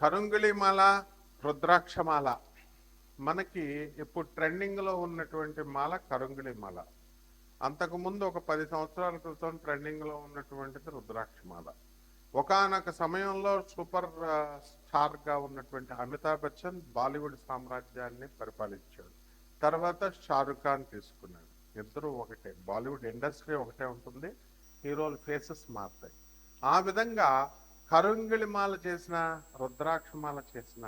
కరుంగిళిమాల రుద్రాక్షమాల. మనకి ఇప్పుడు ట్రెండింగ్లో ఉన్నటువంటి మాల కరుంగిళిమాల. అంతకుముందు ఒక పది సంవత్సరాల క్రితం ట్రెండింగ్లో ఉన్నటువంటిది రుద్రాక్షమాల. ఒకానొక సమయంలో సూపర్ స్టార్గా ఉన్నటువంటి అమితాబ్ బచ్చన్ బాలీవుడ్ సామ్రాజ్యాన్ని పరిపాలించాడు. తర్వాత షారుఖ్ ఖాన్ తీసుకున్నాడు. ఇద్దరు ఒకటే. బాలీవుడ్ ఇండస్ట్రీ ఒకటే ఉంటుంది. హీరోల ఫేసెస్ మారుతాయి. ఆ విధంగా కరుంగిలిమాల చేసిన రుద్రాక్షమాల చేసిన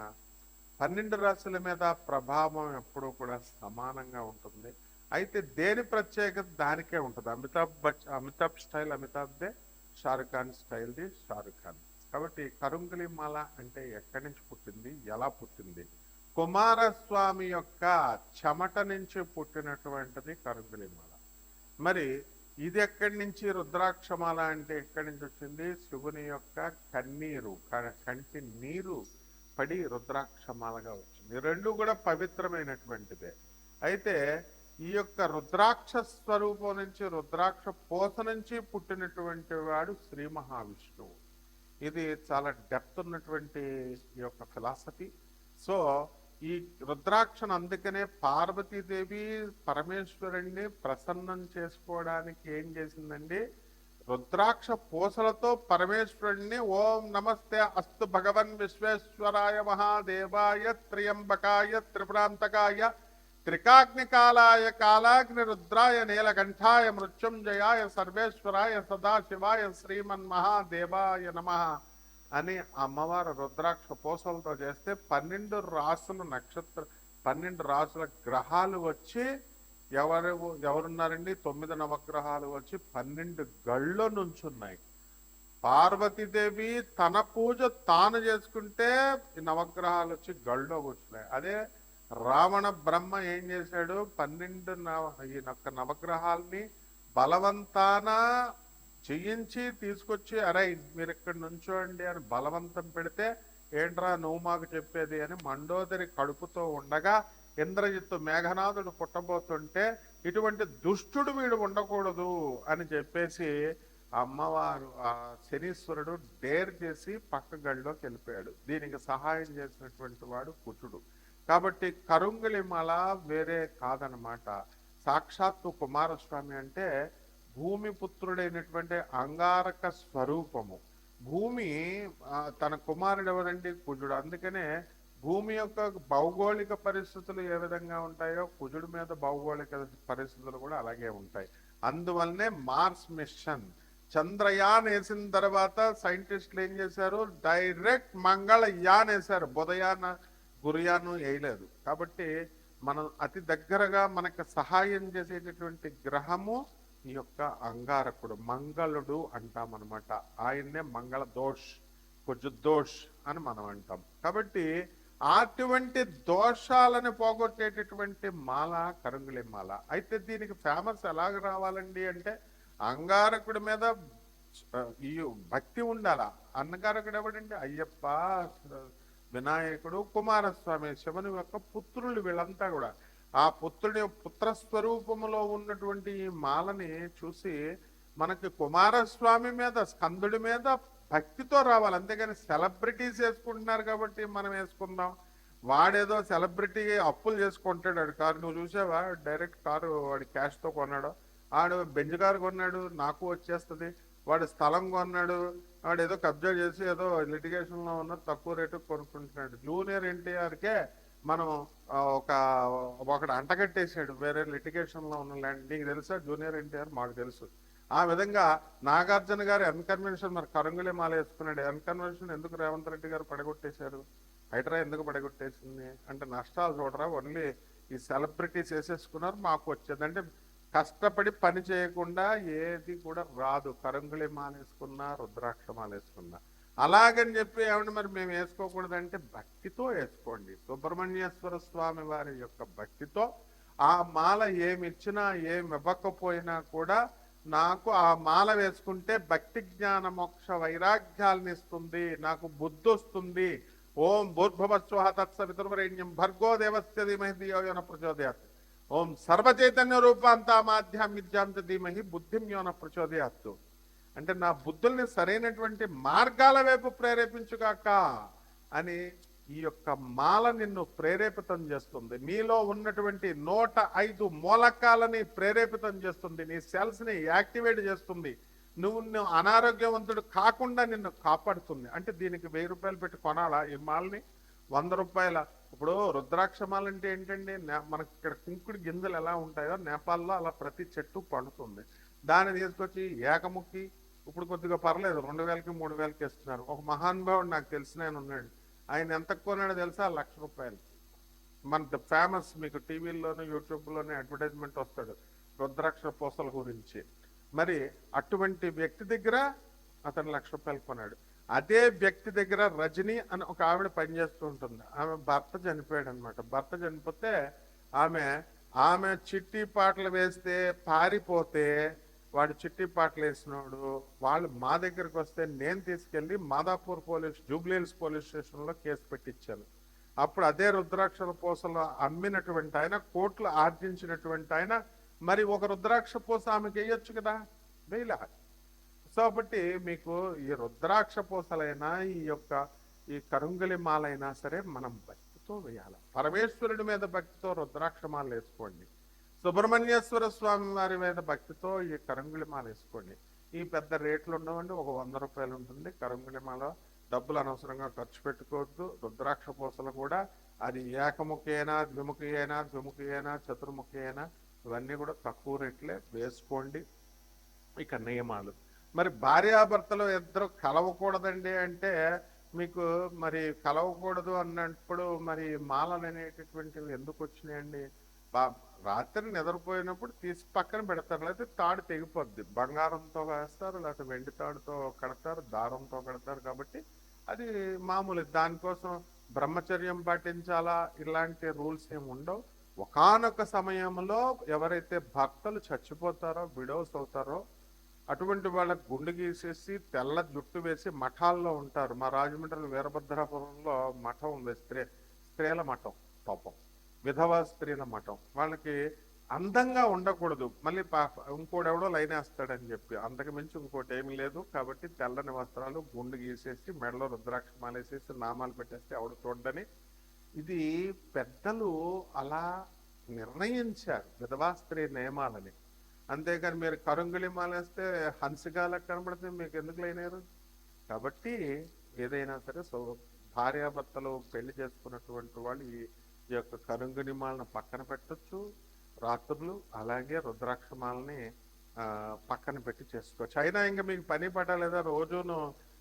పన్నెండు రాశుల మీద ప్రభావం ఎప్పుడూ కూడా సమానంగా ఉంటుంది. అయితే దేని ప్రత్యేకత దానికే ఉంటుంది. అమితాబ్ బచ్ అమితాబ్ స్టైల్ అమితాబ్దే షారుఖ్ ఖాన్ స్టైల్ది షారుఖ్ ఖాన్. కాబట్టి కరుంగిలి మాల అంటే ఎక్కడి నుంచి పుట్టింది? ఎలా పుట్టింది? కుమారస్వామి యొక్క చెమట నుంచి పుట్టినటువంటిది కరుంగిలి మాల. మరి ఇది ఎక్కడి నుంచి? రుద్రాక్షమాల అంటే ఎక్కడి నుంచి వచ్చింది? శివుని యొక్క కన్నీరు కంటి నీరు పడి రుద్రాక్షమాలగా వచ్చింది. రెండు కూడా పవిత్రమైనటువంటిదే. అయితే ఈ యొక్క రుద్రాక్ష స్వరూపం నుంచి రుద్రాక్ష పోత నుంచి పుట్టినటువంటి వాడు శ్రీ మహావిష్ణువు. ఇది చాలా డెప్త్ ఉన్నటువంటి ఈ యొక్క ఫిలాసఫీ. సో ఈ రుద్రాక్షను అందుకనే పార్వతీదేవి పరమేశ్వరుణ్ణి ప్రసన్నం చేసుకోవడానికి ఏం చేసిందండి? రుద్రాక్ష పూసలతో పరమేశ్వరుణ్ణి ఓం నమస్తే అస్తు భగవన్ విశ్వేశ్వరాయ మహాదేవాయ త్రియంబకాయ త్రిపురాంతకాయ త్రికాగ్నికాలాయ కాలాగ్ని రుద్రాయ నీలకంఠాయ మృత్యుంజయాయ సర్వేశ్వరాయ సదాశివాయ శ్రీమన్ మహాదేవాయ నమ. అని అమ్మవారు రుద్రాక్ష పూసలతో చేస్తే పన్నెండు రాసులు నక్షత్ర పన్నెండు రాసుల గ్రహాలు వచ్చి ఎవరు ఎవరున్నారండి? తొమ్మిది నవగ్రహాలు వచ్చి పన్నెండు గళ్ళ నుంచున్నాయి. పార్వతీదేవి తన పూజ తాను చేసుకుంటే ఈ నవగ్రహాలు వచ్చి గళ్ళో కూర్చున్నాయి. అదే రావణ బ్రహ్మ ఏం చేశాడు? పన్నెండు నవ ఈ యొక్క నవగ్రహాల్ని బలవంతాన చేయించి తీసుకొచ్చి అరే మీరు ఇక్కడ నుంచోండి అని బలవంతం పెడితే ఏంట్రా నువ్వు మాకు చెప్పేది అని మండోదరి కడుపుతో ఉండగా ఇంద్రజిత్తు మేఘనాథుడు పుట్టబోతుంటే ఇటువంటి దుష్టుడు వీడు ఉండకూడదు అని చెప్పేసి అమ్మవారు ఆ శనీశ్వరుడు డేర్ చేసి పక్క గడిలోకి వెళ్ళిపోయాడు. దీనికి సహాయం చేసినటువంటి వాడు కుచుడు కాబట్టి కరుంగిలిమల వేరే కాదనమాట. సాక్షాత్తు కుమారస్వామి అంటే భూమి పుత్రుడైనటువంటి అంగారక స్వరూపము. భూమి తన కుమారుడు ఎవరండి? కుజుడు. అందుకనే భూమి యొక్క భౌగోళిక పరిస్థితులు ఏ విధంగా ఉంటాయో కుజుడు మీద భౌగోళిక పరిస్థితులు కూడా అలాగే ఉంటాయి. అందువల్లనే మార్స్ మిషన్. చంద్రయాన్ వేసిన తర్వాత సైంటిస్టులు ఏం చేశారు? డైరెక్ట్ మంగళయాన్ వేశారు. బుధయాన గురుయాను వేయలేదు. కాబట్టి మనం అతి దగ్గరగా మనకు సహాయం చేసేటటువంటి గ్రహము ఈ యొక్క అంగారకుడు మంగళుడు అంటాం అనమాట ఆయన్నే మంగళ దోష్ కొంచెం దోష్ అని మనం అంటాం. కాబట్టి అటువంటి దోషాలను పోగొట్టేటటువంటి మాల కరుంగులి మాల. అయితే దీనికి ఫేమస్ ఎలాగ రావాలండి అంటే అంగారకుడి మీద ఈ భక్తి ఉండాలా? అంగారకుడు ఎవడండి? అయ్యప్ప వినాయకుడు కుమారస్వామి శివుని యొక్క పుత్రులు వీళ్ళంతా కూడా. ఆ పుత్రుడి పుత్రస్వరూపములో ఉన్నటువంటి ఈ మాలని చూసి మనకి కుమారస్వామి మీద స్కందుడి మీద భక్తితో రావాలి. అంతేగాని సెలబ్రిటీస్ వేసుకుంటున్నారు కాబట్టి మనం వేసుకుందాం. వాడేదో సెలబ్రిటీ అప్పులు చేసుకుంటాడు కారు. నువ్వు చూసావా? డైరెక్ట్ కారు వాడి క్యాష్తో కొన్నాడు. ఆడు బెంజ్ కారు కొన్నాడు నాకు వచ్చేస్తుంది. వాడు స్థలం కొన్నాడు వాడు ఏదో కబ్జా చేసి ఏదో లిటిగేషన్లో ఉన్న తక్కువ రేటు కొనుక్కుంటున్నాడు. జూనియర్ ఎన్టీఆర్కే మనం ఒక ఒకడు అంటగట్టేసాడు వేరే లిటికేషన్లో ఉన్న ల్యాండ్. నీకు తెలుసా? జూనియర్ ఎన్టీఆర్ మాకు తెలుసు. ఆ విధంగా నాగార్జున గారు ఎన్కన్వెన్షన్ మరి కరంగులే మాల వేసుకున్నాడు. ఎన్కన్వెన్షన్ ఎందుకు రేవంత్ రెడ్డి గారు పడగొట్టేశారు? హైడ్రా ఎందుకు పడగొట్టేసింది? అంటే నష్టాలు చూడరా? ఓన్లీ ఈ సెలబ్రిటీస్ వేసేసుకున్నారు మాకు వచ్చేది. అంటే కష్టపడి పని చేయకుండా ఏది కూడా రాదు. కరంగులే మాల వేసుకున్నా రుద్రాక్ష మాల వేసుకున్నా. అలాగని చెప్పి ఏమంటే మరి మేము వేసుకోకూడదంటే భక్తితో వేసుకోండి. సుబ్రహ్మణ్యేశ్వర స్వామి వారి యొక్క భక్తితో ఆ మాల ఏమిచ్చినా ఏమి ఇవ్వకపోయినా కూడా నాకు ఆ మాల వేసుకుంటే భక్తి జ్ఞాన మోక్ష వైరాగ్యాలను ఇస్తుంది నాకు బుద్ధి వస్తుంది. ఓం భూర్భవస్వ తత్సవితుర్వరేణ్యం భర్గో దేవస్య ధీమహి ధియో యోన ప్రచోదయాత్. ఓం సర్వచైతన్య రూపాంత విద్యాంత ధీమహి బుద్ధిం యోన ప్రచోదయాత్తు అంటే నా బుద్ధుల్ని సరైనటువంటి మార్గాల వైపు ప్రేరేపించుగాక అని ఈ యొక్క మాల నిన్ను ప్రేరేపితం చేస్తుంది. మీలో ఉన్నటువంటి నూట ఐదు మూలకాలని ప్రేరేపితం చేస్తుంది. నీ సెల్స్ని యాక్టివేట్ చేస్తుంది. నువ్వు నువ్వు అనారోగ్యవంతుడు కాకుండా నిన్ను కాపాడుతుంది. అంటే దీనికి వెయ్యి రూపాయలు పెట్టి కొనాలా ఈ మాలని? వంద రూపాయల. ఇప్పుడు రుద్రాక్ష ఏంటండి? నే- మనకి ఇక్కడ కుంకుడు గింజలు ఎలా ఉంటాయో నేపాల్లో అలా ప్రతి చెట్టు పండుతుంది. దాన్ని తీసుకొచ్చి ఏకముక్కి ఇప్పుడు కొద్దిగా పర్లేదు రెండు వేలకి మూడు వేలకి ఇస్తున్నారు. ఒక మహానుభావుడు నాకు తెలిసిన ఆయన ఉన్నాడు. ఆయన ఎంత కొన్నాడో తెలుసా? లక్ష రూపాయలు. మన ఫేమస్ మీకు టీవీల్లోనూ యూట్యూబ్లోనే అడ్వర్టైజ్మెంట్ వస్తాడు రుద్రాక్ష పూసల గురించి. మరి అటువంటి వ్యక్తి దగ్గర అతను లక్ష రూపాయలు కొన్నాడు. అదే వ్యక్తి దగ్గర రజని అని ఒక ఆవిడ పనిచేస్తూ ఉంటుంది. ఆమె భర్త చనిపోయాడు అనమాట భర్త చనిపోతే ఆమె ఆమె చిట్టి పాటలు వేస్తే పారిపోతే వాడు చిట్టి పాటలు వేసినోడు వాళ్ళు మా దగ్గరికి వస్తే నేను తీసుకెళ్ళి Madhapur police Jubilee Hills police స్టేషన్లో కేసు పెట్టించాను అప్పుడు అదే రుద్రాక్షల పూసలు అమ్మినటువంటి ఆయన కోట్లు ఆర్జించినటువంటి ఆయన మరి ఒక రుద్రాక్ష పూస ఆమెకి వేయొచ్చు కదా? వేయలే. సో కాబట్టి మీకు ఈ రుద్రాక్ష పూసలైనా ఈ యొక్క ఈ కరుంగలి మాలైనా సరే మనం భక్తితో వేయాలి. పరమేశ్వరుడి మీద భక్తితో రుద్రాక్ష మాల వేసుకోండి. సుబ్రహ్మణ్యేశ్వర స్వామి వారి మీద భక్తితో ఈ కరంగుళి మాల వేసుకోండి. ఈ పెద్ద రేట్లు ఉండవండి ఒక వంద రూపాయలు ఉంటుంది. కరంగుళి మాల డబ్బులు అనవసరంగా ఖర్చు పెట్టుకోవద్దు. రుద్రాక్ష పూసలు కూడా అది ఏకముఖి అయినా ద్విముఖి అయినా ద్విముఖి అయినా చతుర్ముఖి అయినా ఇవన్నీ కూడా తక్కువ రేట్లే వేసుకోండి. ఇక నియమాలు. మరి భార్యాభర్తలు ఇద్దరు కలవకూడదండి అంటే మీకు మరి కలవకూడదు అన్నప్పుడు మరి మాలలు అనేటటువంటివి ఎందుకు వచ్చినాయండి? బా- రాత్రి నిద్రపోయినప్పుడు తీసి పక్కన పెడతారు లేకపోతే తాడు తెగిపోద్ది. బంగారంతో వేస్తారు లేకపోతే వెండి తాడుతో కడతారు దారంతో కడతారు కాబట్టి అది మామూలు. దానికోసం బ్రహ్మచర్యం పాటించాలా? ఇలాంటి రూల్స్ ఏమి ఉండవు. ఒకానొక సమయంలో ఎవరైతే భర్తలు చచ్చిపోతారో విడోస్ అవుతారో అటువంటి వాళ్ళకి గుండు గీసేసి తెల్ల జుట్టు వేసి మఠాల్లో ఉంటారు. మా రాజమండ్రి వీరభద్రాపురంలో మఠం ఉంది. స్త్రీ స్త్రీల మఠం పాపం. విధవా స్త్రీల మఠం. వాళ్ళకి అందంగా ఉండకూడదు. మళ్ళీ పాప ఇంకోడెవడో లైన్ వేస్తాడని చెప్పి. అంతకు మించి ఇంకోటి ఏమీ లేదు. కాబట్టి తెల్లని వస్త్రాలు గుండు గీసేసి మెడలో రుద్రాక్ష మాలేసేసి నామాలు పెట్టేస్తే ఎవడు చూడని ఇది పెద్దలు అలా నిర్ణయించారు. విధవా స్త్రీ నియమాలని. అంతేకాని మీరు కరుంగులి మాలేస్తే హంసగాలకు కనబడితే మీకు ఎందుకు లేనారు? కాబట్టి ఏదైనా సరే సో భార్యాభర్తలు పెళ్ళి చేసుకున్నటువంటి వాళ్ళు ఈ యొక్క కరుంగుని మాలను పక్కన పెట్టచ్చు రాత్రులు అలాగే రుద్రాక్షమాలని పక్కన పెట్టి చేసుకోవచ్చు. అయినా ఇంకా మీకు పని పడలేదా రోజును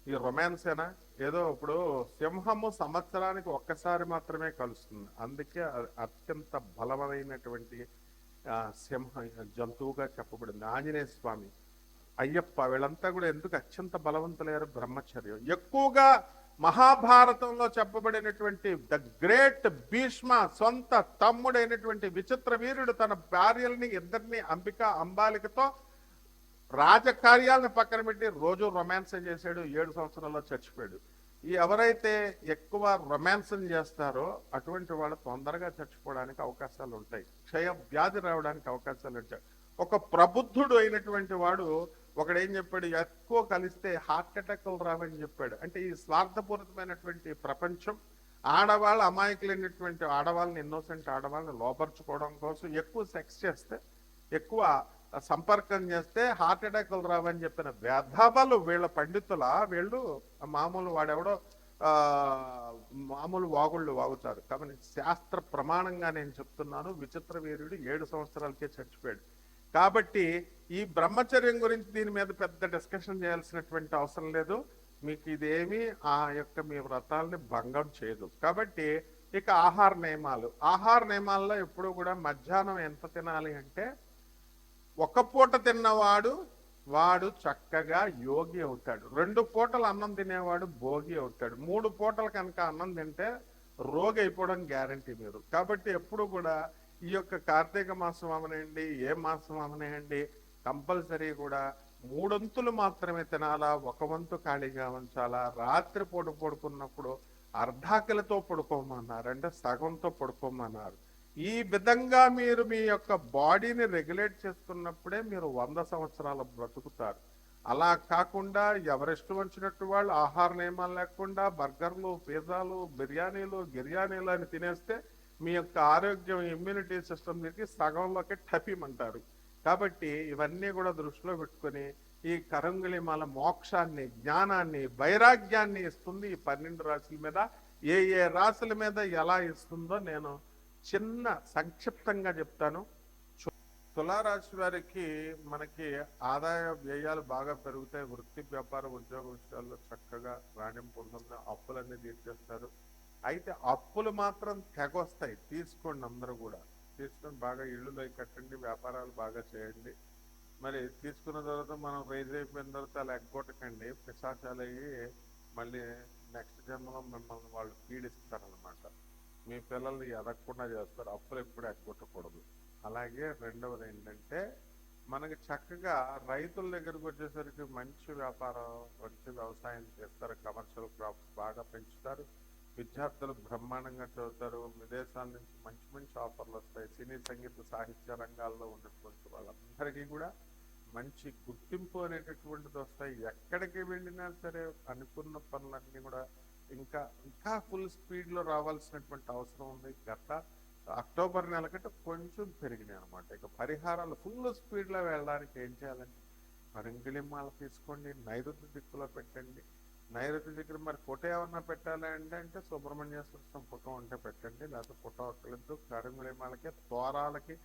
ఈ రొమాన్సేనా? ఏదో ఇప్పుడు సింహము సంవత్సరానికి ఒక్కసారి మాత్రమే కలుస్తుంది. అందుకే అత్యంత బలమైనటువంటి సింహ జంతువుగా చెప్పబడింది. ఆంజనేయ స్వామి అయ్యప్ప వీళ్ళంతా కూడా ఎందుకు అత్యంత బలవంతులయ్యారు? బ్రహ్మచర్యం. ఎక్కువగా మహాభారతంలో చెప్పబడినటువంటి ద గ్రేట్ భీష్మ సొంత తమ్ముడైనటువంటి విచిత్ర వీరుడు తన భార్యల్ని ఇద్దరిని అంబిక అంబాలికతో రాజకార్యాలను పక్కన పెట్టి రోజు రొమాన్స్ చేశాడు. ఏడు సంవత్సరాల్లో చచ్చిపోయాడు. ఎవరైతే ఎక్కువ రొమాన్స్ చేస్తారో అటువంటి వాళ్ళు తొందరగా చచ్చిపోవడానికి అవకాశాలు ఉంటాయి. క్షయ వ్యాధి రావడానికి అవకాశాలు ఉంటాయి. ఒక ప్రబుద్ధుడు అయినటువంటి వాడు ఒకడేం చెప్పాడు? ఎక్కువ కలిస్తే హార్ట్ అటాక్లు రావని చెప్పాడు. అంటే ఈ స్వార్థపూరితమైనటువంటి ప్రపంచం ఆడవాళ్ళు అమాయకులైనటువంటి ఆడవాళ్ళని ఇన్నోసెంట్ ఆడవాళ్ళని లోపరుచుకోవడం కోసం ఎక్కువ సెక్స్ చేస్తే ఎక్కువ సంపర్కం చేస్తే హార్ట్ అటాక్లు రావని చెప్పిన వ్యధవలు వీళ్ళ పండితుల వీళ్ళు మామూలు వాడెవడో మామూలు వాగుళ్ళు వాగుతారు. కాబట్టి శాస్త్ర ప్రమాణంగా నేను చెప్తున్నాను. విచిత్ర వీరుడు ఏడు సంవత్సరాలకే చచ్చిపోయాడు. కాబట్టి ఈ బ్రహ్మచర్యం గురించి దీని మీద పెద్ద డిస్కషన్ చేయాల్సినటువంటి అవసరం లేదు. మీకు ఇదేమి ఆ యొక్క మీ వ్రతాలని భంగం చేయదు. కాబట్టి ఇక ఆహార నియమాలు. ఆహార నియమాల్లో ఎప్పుడు కూడా మధ్యాహ్నం ఎంత తినాలి అంటే ఒక పూట తిన్నవాడు వాడు చక్కగా యోగి అవుతాడు. రెండు పూటలు అన్నం తినేవాడు భోగి అవుతాడు. మూడు పూటలు కనుక అన్నం తింటే రోగి అయిపోవడం గ్యారంటీ మీరు. కాబట్టి ఎప్పుడు కూడా ఈ యొక్క కార్తీక మాసం అవనండి ఏ మాసం అవనండి కంపల్సరీ కూడా మూడొంతులు మాత్రమే తినాలా ఒక వంతు ఖాళీగా ఉంచాలా రాత్రి పూట పడుకున్నప్పుడు అర్ధాకలతో పడుకోమన్నారు అంటే సగంతో పడుకోమన్నారు. ఈ విధంగా మీరు మీ యొక్క బాడీని రెగ్యులేట్ చేసుకున్నప్పుడే మీరు వంద సంవత్సరాలు బ్రతుకుతారు. అలా కాకుండా ఎవరెస్ట్ వచ్చినట్టు వాళ్ళు ఆహార నియమాలు లేకుండా బర్గర్లు పిజ్జాలు బిర్యానీలు గిర్యానీలు అని తినేస్తే మీ యొక్క ఆరోగ్యం ఇమ్యూనిటీ సిస్టమ్కి సగంలోకి టపిమంటారు. కాబట్టి ఇవన్నీ కూడా దృష్టిలో పెట్టుకొని ఈ కరంగుళిమాల మోక్షాన్ని జ్ఞానాన్ని వైరాగ్యాన్ని ఇస్తుంది ఈ పన్నెండు రాశుల మీద. ఏ ఏ రాశుల మీద ఎలా ఇస్తుందో నేను చిన్న సంక్షిప్తంగా చెప్తాను. తులారాశి వారికి మనకి ఆదాయ వ్యయాలు బాగా పెరుగుతాయి. వృత్తి వ్యాపార ఉద్యోగ విషయాల్లో చక్కగా రాణింపు ఉంటుంది అప్పులన్నీ తీర్చేస్తారు. అయితే అప్పులు మాత్రం తెగొస్తాయి తీసుకోండి అందరూ కూడా. తీసుకొని బాగా ఇళ్ళులో కట్టండి. వ్యాపారాలు బాగా చేయండి. మరి తీసుకున్న తర్వాత మనం రైజ్ అయిపోయిన తర్వాత అలా ఎగ్గొట్టకండి. పిశాచాలు అయ్యి మళ్ళీ నెక్స్ట్ జన్మలో మిమ్మల్ని వాళ్ళు పీడిస్తారనమాట మీ పిల్లల్ని ఎదగకుండా చేస్తారు. అప్పులు ఎప్పుడు ఎగ్గొట్టకూడదు. అలాగే రెండవది ఏంటంటే మనకి చక్కగా రైతుల దగ్గరకు వచ్చేసరికి మంచి వ్యాపారం మంచి వ్యవసాయం చేస్తారు. కమర్షియల్ క్రాప్స్ బాగా పెంచుతారు. విద్యార్థులు బ్రహ్మాండంగా చదువుతారు. విదేశాల నుంచి మంచి మంచి ఆఫర్లు వస్తాయి. సినీ సంగీత సాహిత్య రంగాల్లో ఉన్నటువంటి వాళ్ళందరికీ కూడా మంచి గుర్తింపు అనేటటువంటిది వస్తాయి. ఎక్కడికి వెళ్ళినా సరే అనుకున్న పనులన్నీ కూడా ఇంకా ఇంకా ఫుల్ స్పీడ్లో రావాల్సినటువంటి అవసరం ఉంది. గత అక్టోబర్ నెల కంటే కొంచెం పెరిగినాయి అనమాట ఇక పరిహారాలు ఫుల్ స్పీడ్లో వెళ్ళడానికి ఏం చేయాలంటే పరింగిళిమ్మాలు తీసుకోండి. నైరుతి దిక్కులో పెట్టండి. నైరుతి దగ్గర మరి ఫోటో ఏమన్నా పెట్టాలి అంటే అంటే సుబ్రహ్మణ్యేశ్వర స్వామి ఫోటో ఉంటే పెట్టండి. లేకపోతే ఫోటో అక్కలేదు కరింగుళిమాలకి తోరాలకి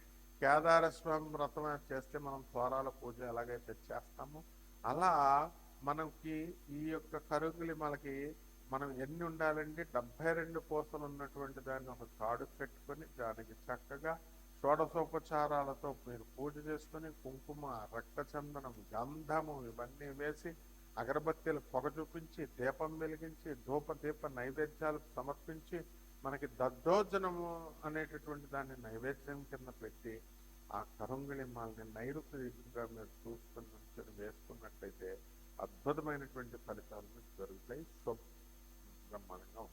కేదార స్వామి వ్రతం చేస్తే మనం తోరాల పూజ ఎలాగైతే చేస్తామో అలా మనకి ఈ యొక్క కరుంగులిమాలకి మనం ఎన్ని ఉండాలండి? డెబ్బై రెండు పూసలు ఉన్నటువంటి దాన్ని ఒక తాడు పెట్టుకొని దానికి చక్కగా షోడసోపచారాలతో మీరు పూజ చేసుకుని కుంకుమ రక్తచందనం గంధము ఇవన్నీ వేసి అగరబత్తీలు పొగ చూపించి దీపం వెలిగించి ధూప దీప నైవేద్యాలు సమర్పించి మనకి దద్దోజనము అనేటటువంటి దాన్ని నైవేద్యం కింద పెట్టి ఆ కరుంగిళి మాల్ని నైరుతి మీరు చూసుకుని వేసుకున్నట్లయితే అద్భుతమైనటువంటి ఫలితాలు మీకు దొరుకుతాయి. Ramana, no.